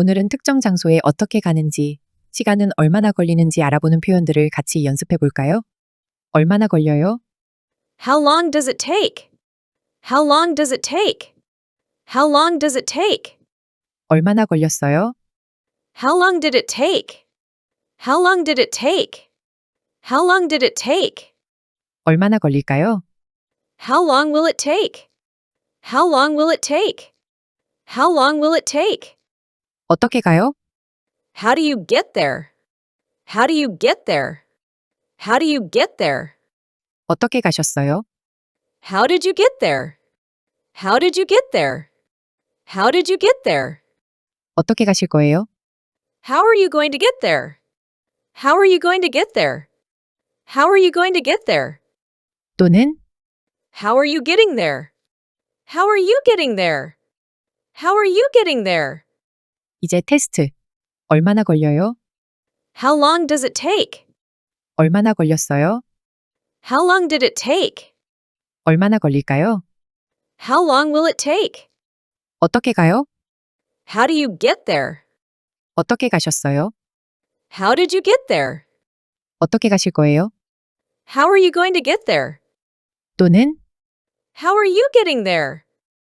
오늘은 특정 장소에 어떻게 가는지, 시간은 얼마나 걸리는지 알아보는 표현들을 같이 연습해 볼까요? 얼마나 걸려요? How long does it take? How long does it take? How long does it take? 얼마나 걸렸어요? How long did it take? How long did it take? How long did it take? 얼마나 걸릴까요? How long will it take? How long will it take? How long will it take? 어떻게 가요? How do you get there? How do you get there? How do you get there? 어떻게 가셨어요? How did you get there? How did you get there? How did you get there? 어떻게 가실 거예요? How are you going to get there? How are you going to get there? How are you going to get there? 또는 How are you getting there? How are you getting there? How are you getting there? 이제 테스트. 얼마나 걸려요? How long does it take? 얼마나 걸렸어요? How long did it take? 얼마나 걸릴까요? How long will it take? 어떻게 가요? How do you get there? 어떻게 가셨어요? How did you get there? 어떻게 가실 거예요? How are you going to get there? 또는 How are you getting there?